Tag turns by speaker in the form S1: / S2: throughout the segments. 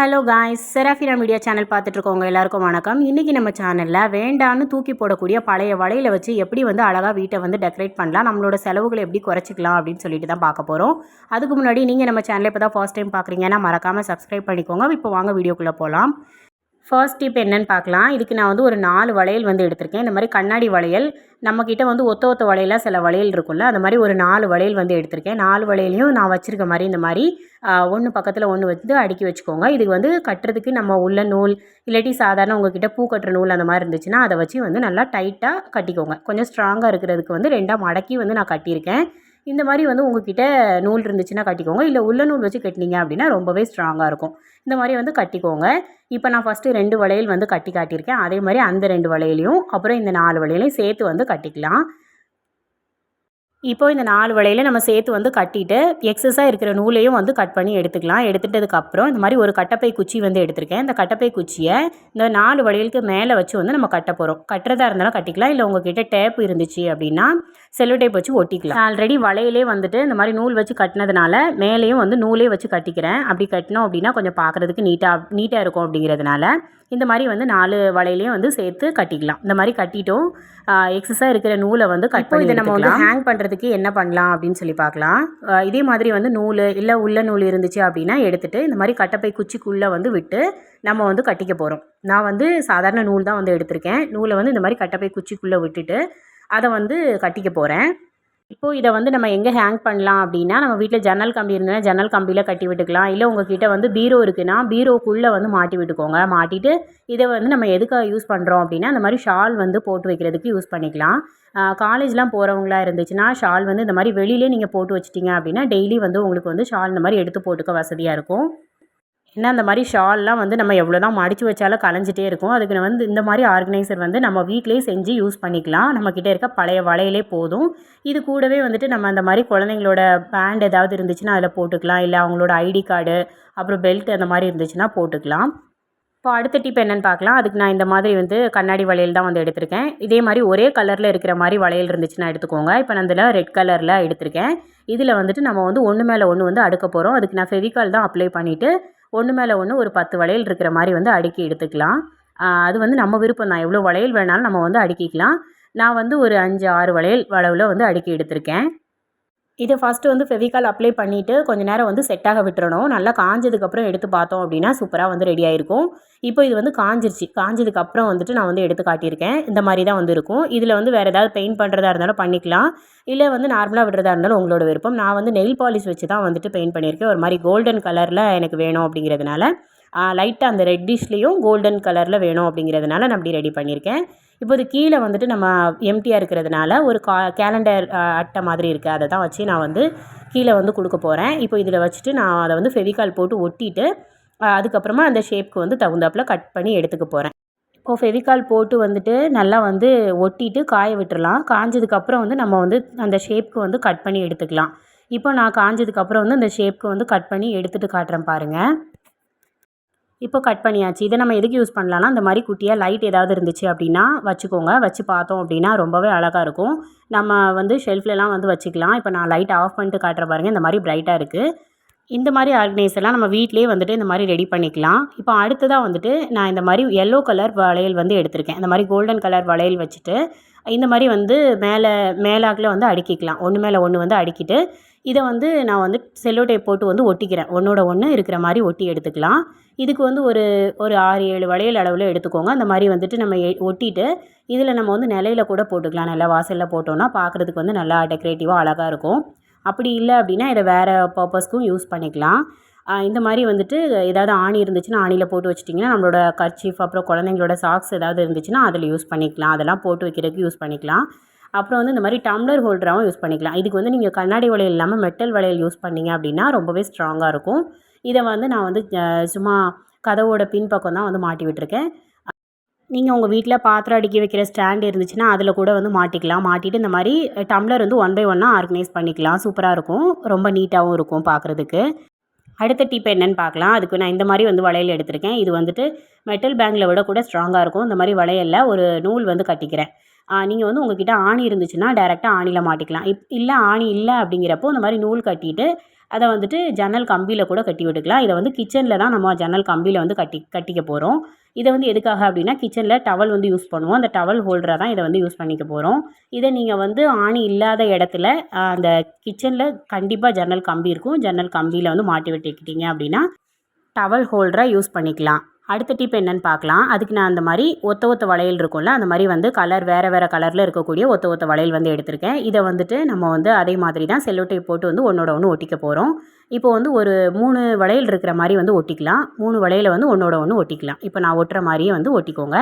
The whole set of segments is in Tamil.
S1: Hello guys Serafina media channel பார்த்துட்ருக்கவங்க எல்லாருக்கும் வணக்கம். இன்றைக்கி நம்ம சேனலில் வேண்டான்னு தூக்கி போடக்கூடிய பழைய வலையில் வச்சு எப்படி வந்து அழகாக வீட்டை வந்து டெக்கரேட் பண்ணலாம் நம்மளோட செலவுகளை எப்படி குறைச்சிக்கலாம் அப்படின்னு சொல்லிட்டு தான் பார்க்க போகிறோம் அதுக்கு முன்னாடி நீங்கள் நம்ம சேனலை இப்போ தான் ஃபர்ஸ்ட் டைம் பார்க்குறீங்கன்னா மறக்காமல் சப்ஸ்கிரைப் பண்ணிக்கோங்க. இப்போ வாங்க வீடியோக்குள்ளே போகலாம் ஃபர்ஸ்ட் டிப் என்னன்னு பார்க்கலாம். இதுக்கு நான் வந்து ஒரு நாலு வளையல் வந்து எடுத்திருக்கேன். இந்த மாதிரி கண்ணாடி வளையல் நம்மக்கிட்ட வந்து ஒத்த ஒத்த வளையலாக சில வளையல் இருக்கும்ல அந்த மாதிரி ஒரு நாலு வளையல் வந்து எடுத்திருக்கேன். நாலு வளையலையும் நான் வச்சுருக்க மாதிரி இந்த மாதிரி ஒன்று பக்கத்தில் ஒன்று வந்து அடுக்கி வச்சுக்கோங்க. இதுக்கு வந்து கட்டுறதுக்கு நம்ம உள்ள நூல் இல்லாட்டி சாதாரண உங்ககிட்ட பூ கட்டுற நூல் அந்த மாதிரி இருந்துச்சுன்னா அதை வச்சு வந்து நல்லா டைட்டாக கட்டிக்கோங்க. கொஞ்சம் ஸ்ட்ராங்காக இருக்கிறதுக்கு வந்து ரெண்டாக மடக்கி வந்து நான் கட்டியிருக்கேன். இந்த மாதிரி வந்து உங்ககிட்ட நூல் இருந்துச்சுன்னா கட்டிக்கோங்க. இல்லை உள்ள நூல் வச்சு கட்டினீங்க அப்படின்னா ரொம்பவே ஸ்ட்ராங்காக இருக்கும். இந்த மாதிரி வந்து கட்டிக்கோங்க. இப்போ நான் ஃபஸ்ட்டு ரெண்டு வளையல் வந்து கட்டி காட்டியிருக்கேன். அதே மாதிரி அந்த ரெண்டு வளையலையும் அப்புறம் இந்த நாலு வளையலையும் சேர்த்து வந்து கட்டிக்கலாம். இப்போ இந்த நாலு வளையல நம்ம சேர்த்து வந்து கட்டிட்டு எக்ஸஸாக இருக்கிற நூலையும் வந்து கட் பண்ணி எடுத்துக்கலாம். எடுத்துட்டதுக்கப்புறம் இந்த மாதிரி ஒரு கட்டப்பை குச்சி வந்து எடுத்திருக்கேன். இந்த கட்டப்பை குச்சியை இந்த நாலு வளையலுக்கு மேலே வச்சு வந்து நம்ம கட்ட போகிறோம் கட்டுறதா இருந்தாலும் கட்டிக்கலாம். இல்லை உங்ககிட்ட டேப் இருந்துச்சு அப்படின்னா செல்லோ டேப் வச்சு ஒட்டிக்கலாம் ஆல்ரெடி வளையலே வந்துட்டு இந்த மாதிரி நூல் வச்சு கட்டினதுனால மேலேயும் வந்து நூலே வச்சு கட்டிக்கிறேன். அப்படி கட்டினோம் அப்படின்னா கொஞ்சம் பார்க்குறதுக்கு நீட்டாக நீட்டாக இருக்கும் அப்படிங்கிறதுனால இந்த மாதிரி வந்து நாலு வளையலையும் வந்து சேர்த்து கட்டிக்கலாம். இந்த மாதிரி கட்டிட்டோம். எக்ஸஸாக இருக்கிற நூலை வந்து கட் பண்ணி இதை நம்ம வந்து ஹேங் பண்ணுறதுக்கு என்ன பண்ணலாம் அப்படின்னு சொல்லி பார்க்கலாம். இதே மாதிரி வந்து நூல் இல்லை உள்ள நூல் இருந்துச்சு அப்படின்னா எடுத்துகிட்டு இந்த மாதிரி கட்டப்பை குச்சிக்குள்ளே வந்து விட்டு நம்ம வந்து கட்டிக்க போகிறோம் நான் வந்து சாதாரண நூல் தான் வந்து எடுத்திருக்கேன். நூலை வந்து இந்த மாதிரி கட்டப்பை குச்சிக்குள்ளே விட்டுட்டு அதை வந்து கட்டிக்க போகிறேன் இப்போது இதை வந்து நம்ம எங்கே ஹேங் பண்ணலாம் அப்படின்னா நம்ம வீட்டில் ஜன்னல் கம்பி இருந்ததுன்னா ஜன்னல் கம்பியில் கட்டி விட்டுக்கலாம். இல்லை உங்ககிட்ட வந்து பீரோ இருக்குன்னா பீரோக்குள்ளே வந்து மாட்டி விட்டுக்கோங்க. மாட்டிட்டு இதை வந்து நம்ம எதுக்காக யூஸ் பண்ணுறோம் அப்படின்னா அந்த மாதிரி ஷால் வந்து போட்டு வைக்கிறதுக்கு யூஸ் பண்ணிக்கலாம். காலேஜ்லாம் போகிறவங்களா இருந்துச்சுன்னா ஷால் வந்து இந்த மாதிரி வெளியிலே நீங்கள் போட்டு வச்சிட்டிங்க அப்படின்னா டெய்லி வந்து உங்களுக்கு வந்து ஷால் இந்த மாதிரி எடுத்து போட்டுக்க வசதியாக இருக்கும். ஏன்னா அந்த மாதிரி ஷால்லாம் வந்து நம்ம எவ்வளோ தான் மடித்து வச்சாலும் கலைஞ்சிட்டே இருக்கும். அதுக்கு நான் வந்து இந்த மாதிரி ஆர்கனைசர் வந்து நம்ம வீட்டிலேயே செஞ்சு யூஸ் பண்ணிக்கலாம். நம்மக்கிட்ட இருக்க பழைய வளையலே போதும். இது கூடவே வந்துட்டு நம்ம அந்த மாதிரி குழந்தைங்களோட பேண்ட் ஏதாவது இருந்துச்சுன்னா அதில் போட்டுக்கலாம். இல்லை அவங்களோட ஐடி கார்டு அப்புறம் பெல்ட் அந்த மாதிரி இருந்துச்சுன்னா போட்டுக்கலாம். இப்போ அடுத்த டிப் என்னென்னு பார்க்கலாம். அதுக்கு நான் இந்த மாதிரி வந்து கண்ணாடி வளையல் தான் வந்து எடுத்திருக்கேன். இதே மாதிரி ஒரே கலரில் இருக்கிற மாதிரி வளையல் இருந்துச்சுன்னா எடுத்துக்கோங்க. இப்போ நான் இதில் ரெட் கலரில் எடுத்திருக்கேன். இதில் வந்துட்டு நம்ம வந்து ஒன்று மேலே ஒன்று வந்து அடுக்க போகிறோம் அதுக்கு நான் ஃபெவிகால் தான் அப்ளை பண்ணிவிட்டு ஒன்று மேலே ஒன்று ஒரு பத்து வளையல் இருக்கிற மாதிரி வந்து அடுக்கி எடுத்துக்கலாம். அது வந்து நம்ம விருப்பம் தான். எவ்வளோ வளையல் வேணாலும் நம்ம வந்து அடுக்கிக்கலாம். நான் வந்து ஒரு அஞ்சு ஆறு வளையல் அளவில் வந்து அடுக்கி எடுத்திருக்கேன். இதை ஃபஸ்ட்டு வந்து ஃபெவிகால் அப்ளை பண்ணிவிட்டு கொஞ்சம் நேரம் வந்து செட்டாக விட்டுறணும். நல்லா காஞ்சதுக்கப்புறம் எடுத்து பார்த்தோம் அப்படின்னா சூப்பராக வந்து ரெடி ஆகிருக்கும் இப்போ இது வந்து காஞ்சிருச்சு. காஞ்சதுக்கப்புறம் வந்துட்டு நான் வந்து எடுத்து காட்டியிருக்கேன். இந்த மாதிரி தான் வந்து இருக்கும். இதில் வந்து வேறு ஏதாவது பெயிண்ட் பண்ணுறதா இருந்தாலும் பண்ணிக்கலாம். இல்லை வந்து நார்மலாக விடுறதா இருந்தாலும் உங்களோட விருப்பம். நான் வந்து நெயில் பாலிஷ் வச்சு தான் வந்துட்டு பெயிண்ட் பண்ணியிருக்கேன். ஒரு மாதிரி கோல்டன் கலரில் எனக்கு வேணும் அப்படிங்கிறதுனால லைட்டாக அந்த ரெட்டிஷ்லேயும் கோல்டன் கலரில் வேணும் அப்படிங்கிறதுனால நான் அப்படி ரெடி பண்ணியிருக்கேன். இப்போது கீழே வந்துட்டு நம்ம எம்டியாக இருக்கிறதுனால ஒரு கா கேலண்டர் அட்டை மாதிரி இருக்குது அதை தான் வச்சு நான் வந்து கீழே வந்து கொடுக்க போகிறேன் இப்போ இதில் வச்சுட்டு நான் அதை வந்து ஃபெவிகால் போட்டு ஒட்டிட்டு அதுக்கப்புறமா அந்த ஷேப்க்கு வந்து தகுந்தாப்பில் கட் பண்ணி எடுத்துக்க போகிறேன் இப்போ ஃபெவிகால் போட்டு வந்துட்டு நல்லா வந்து ஒட்டிட்டு காய விட்டுறலாம். காஞ்சதுக்கப்புறம் வந்து நம்ம வந்து அந்த ஷேப்க்கு வந்து கட் பண்ணி எடுத்துக்கலாம். இப்போ நான் காஞ்சதுக்கப்புறம் வந்து அந்த ஷேப்க்கு வந்து கட் பண்ணி எடுத்துகிட்டு காட்டுறேன் பாருங்கள் இப்போ கட் பண்ணியாச்சு. இதை நம்ம எதுக்கு யூஸ் பண்ணலாம்னா இந்த மாதிரி குட்டியாக லைட் ஏதாவது இருந்துச்சு அப்படின்னா வச்சுக்கோங்க. வச்சு பார்த்தோம் அப்படின்னா ரொம்பவே அழகாக இருக்கும். நம்ம வந்து ஷெல்ஃப்லலாம் வந்து வச்சுக்கலாம். இப்போ நான் லைட் ஆஃப் பண்ணிட்டு காட்டுறேன் பாருங்கள் இந்த மாதிரி பிரைட்டாக இருக்குது இந்த மாதிரி ஆர்கனைசர்லாம் நம்ம வீட்டிலேயே வந்துட்டு இந்த மாதிரி ரெடி பண்ணிக்கலாம். இப்போ அடுத்ததாக வந்துட்டு நான் இந்த மாதிரி எல்லோ கலர் வளையல் வந்து எடுத்திருக்கேன். இந்த மாதிரி கோல்டன் கலர் வளையல் வச்சுட்டு இந்த மாதிரி வந்து மேலே மேலாக்கில் வந்து அடுக்கிக்கலாம். ஒன்று மேலே ஒன்று வந்து அடுக்கிட்டு இதை வந்து நான் வந்து செல்லோ டேப் போட்டு வந்து ஒட்டிக்கிறேன். ஒன்றோட ஒன்று இருக்கிற மாதிரி ஒட்டி எடுத்துக்கலாம். இதுக்கு வந்து ஒரு ஒரு ஆறு ஏழு வளையல் அளவில் எடுத்துக்கோங்க. அந்த மாதிரி வந்துட்டு நம்ம எ- ஒட்டிட்டு இதில் நம்ம வந்து நிலையில கூட போட்டுக்கலாம். நல்லா வாசலில் போட்டோன்னா பார்க்குறதுக்கு வந்து நல்லா டெக்கரேட்டிவாக அழகாக இருக்கும். அப்படி இல்லை அப்படின்னா இதை வேறு பர்பஸ்க்கும் யூஸ் பண்ணிக்கலாம். இந்த மாதிரி வந்துட்டு ஏதாவது ஆணி இருந்துச்சுன்னா ஆணியில் போட்டு வச்சிட்டிங்கன்னா நம்மளோட கர்ச்சீஃப் அப்புறம் குழந்தைங்களோட சாக்ஸ் ஏதாவது இருந்துச்சுன்னா அதில் யூஸ் பண்ணிக்கலாம். அதெல்லாம் போட்டு வைக்கிறதுக்கு யூஸ் பண்ணிக்கலாம். அப்புறம் வந்து இந்த மாதிரி டம்ளர் ஹோல்டராகவும் யூஸ் பண்ணிக்கலாம். இதுக்கு வந்து நீங்கள் கண்ணாடி வளையல் இல்லாமல் மெட்டல் வளையல் யூஸ் பண்ணீங்க அப்படின்னா ரொம்பவே ஸ்ட்ராங்காக இருக்கும். இதை வந்து நான் வந்து சும்மா கதவோட பின்பக்கம் தான் வந்து மாட்டி விட்டுருக்கேன். நீங்கள் உங்கள் வீட்டில் பாத்திரம் அடுக்கி வைக்கிற ஸ்டாண்ட் இருந்துச்சுன்னா அதில் கூட வந்து மாட்டிக்கலாம். மாட்டிட்டு இந்த மாதிரி டம்ளர் வந்து ஒன் பை ஒன்னாக ஆர்கனைஸ் பண்ணிக்கலாம். சூப்பராக இருக்கும். ரொம்ப நீட்டாகவும் இருக்கும் பார்க்குறதுக்கு அடுத்த டிப் என்னன்னு பார்க்கலாம் அதுக்கு நான் இந்த மாதிரி வந்து வளையல் எடுத்திருக்கேன். இது வந்துட்டு மெட்டல் பேங்கில் விட கூட ஸ்ட்ராங்காக இருக்கும். இந்த மாதிரி வளையலில் ஒரு நூல் வந்து கட்டிக்கிறேன். நீங்கள் வந்து உங்ககிட்ட ஆணி இருந்துச்சுன்னா டேரெக்டாக ஆணியில் மாட்டிக்கலாம். இப் இல்லை ஆணி இல்லை அப்படிங்கிறப்போ இந்த மாதிரி நூல் கட்டிட்டு அதை வந்துட்டு ஜன்னல் கம்பியில் கூட கட்டி விட்டுக்கலாம். இதை வந்து கிச்சனில் தான் நம்ம ஜன்னல் கம்பியில் வந்து கட்டி கட்டிக்க போகிறோம் இதை வந்து எதுக்காக அப்படின்னா கிச்சனில் டவல் வந்து யூஸ் பண்ணுவோம். அந்த டவல் ஹோல்டராக தான் இதை வந்து யூஸ் பண்ணிக்க போகிறோம் இதை நீங்கள் வந்து ஆணி இல்லாத இடத்துல அந்த கிச்சனில் கண்டிப்பாக ஜன்னல் கம்பி இருக்கும். ஜன்னல் கம்பியில் வந்து மாட்டி விட்டுக்கிட்டீங்க அப்படின்னா டவல் ஹோல்டராக யூஸ் பண்ணிக்கலாம். அடுத்த டிப் என்னன்னு பார்க்கலாம். அதுக்கு நான் அந்த மாதிரி ஒத்த ஒத்த வளையல் இருக்கும்ல அந்த மாதிரி வந்து கலர் வேறு வேறு கலரில் இருக்கக்கூடிய ஒத்த ஒத்த வளையல் வந்து எடுத்திருக்கேன். இதை வந்துட்டு நம்ம வந்து அதே மாதிரி தான் செல்லோ டேப் போட்டு வந்து ஒன்றோட ஒன்று ஒட்டிக்க போகிறோம் இப்போ வந்து ஒரு மூணு வளையல் இருக்கிற மாதிரி வந்து ஒட்டிக்கலாம். மூணு வளையலை வந்து ஒன்றோட ஒன்று ஒட்டிக்கலாம். இப்போ நான் ஒட்டுற மாதிரியே வந்து ஒட்டிக்கோங்க.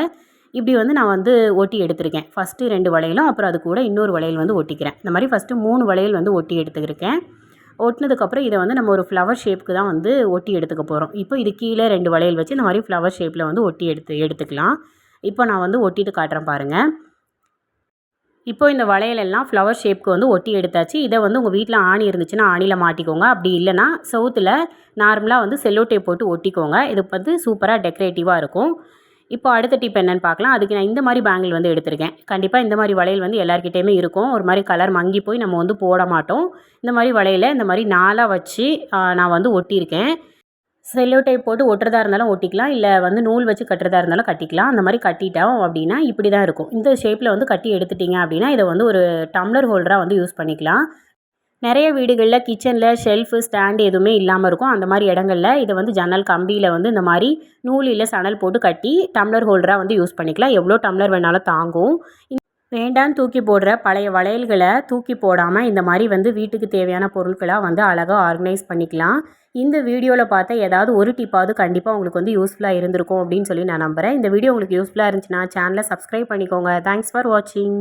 S1: இப்படி வந்து நான் வந்து ஒட்டி எடுத்திருக்கேன். ஃபஸ்ட்டு ரெண்டு வளையலும் அப்புறம் அது கூட இன்னொரு வளையல் வந்து ஒட்டிக்கிறேன். இந்த மாதிரி ஃபஸ்ட்டு மூணு வளையல் வந்து ஒட்டி எடுத்துக்கிருக்கேன். ஒட்டினதுக்கப்புறம் இதை வந்து நம்ம ஒரு ஃப்ளவர் ஷேப்புக்கு தான் வந்து ஒட்டி எடுத்துக்க போகிறோம் இப்போ இது கீழே ரெண்டு வளையல் வச்சு இந்த மாதிரி ஃப்ளவர் ஷேப்பில் வந்து ஒட்டி எடுத்து எடுத்துக்கலாம். இப்போ நான் வந்து ஒட்டிட்டு காட்டுறேன் பாருங்கள் இப்போ இந்த வளையலெல்லாம் ஃப்ளவர் ஷேப்க்கு வந்து ஒட்டி எடுத்தாச்சு. இதை வந்து உங்கள் வீட்டில் ஆணி இருந்துச்சுன்னா ஆணியில் மாட்டிக்கோங்க. அப்படி இல்லைன்னா சவுத்தில் நார்மலாக வந்து செல்லோ டேப் போட்டு ஒட்டிக்கோங்க. இது வந்து சூப்பராக டெக்கரேட்டிவாக இருக்கும். இப்போ அடுத்த டிப் என்னன்னு பார்க்கலாம். அதுக்கு நான் இந்த மாதிரி பேங்கிள் வந்து எடுத்திருக்கேன். கண்டிப்பாக இந்த மாதிரி வளையல் வந்து எல்லாருக்கிட்டேயுமே இருக்கும். ஒரு மாதிரி கலர் மங்கி போய் நம்ம வந்து போட மாட்டோம். இந்த மாதிரி வளையலை இந்த மாதிரி நாலாக வச்சு நான் வந்து ஒட்டியிருக்கேன். செல்லோ டைப் போட்டு ஒட்டுறதா இருந்தாலும் ஒட்டிக்கலாம். இல்லை வந்து நூல் வச்சு கட்டுறதா இருந்தாலும் கட்டிக்கலாம். அந்த மாதிரி கட்டிட்டோம் அப்படின்னா இப்படி தான் இருக்கும். இந்த ஷேப்பில் வந்து கட்டி எடுத்துட்டிங்க அப்படின்னா இதை வந்து ஒரு டம்ளர் ஹோல்டராக வந்து யூஸ் பண்ணிக்கலாம். நிறைய வீடுகளில் கிச்சனில் ஷெல்ஃபு ஸ்டாண்டு எதுவுமே இல்லாமல் இருக்கும். அந்த மாதிரி இடங்கள்ல இதை வந்து ஜன்னல் கம்பியில் வந்து இந்த மாதிரி நூலில் சணல் போட்டு கட்டி டம்ளர் ஹோல்டராக வந்து யூஸ் பண்ணிக்கலாம். எவ்வளோ டம்ளர் வேணாலும் தாங்கும். வேண்டான்னு தூக்கி போடுற பழைய வளையல்களை தூக்கி போடாமல் இந்த மாதிரி வந்து வீட்டுக்கு தேவையான பொருட்களாக வந்து அழகாக ஆர்கனைஸ் பண்ணிக்கலாம். இந்த வீடியோவில் பார்த்த ஏதாவது ஒரு டிப்பாவது கண்டிப்பாக உங்களுக்கு வந்து யூஸ்ஃபுல்லாக இருந்திருக்கும் அப்படின்னு சொல்லி நான் நம்புகிறேன் இந்த வீடியோ உங்களுக்கு யூஸ்ஃபுல்லாக இருந்துச்சுன்னா சேனலை சப்ஸ்கிரைப் பண்ணிக்கோங்க. தேங்க்ஸ் ஃபார் வாட்சிங்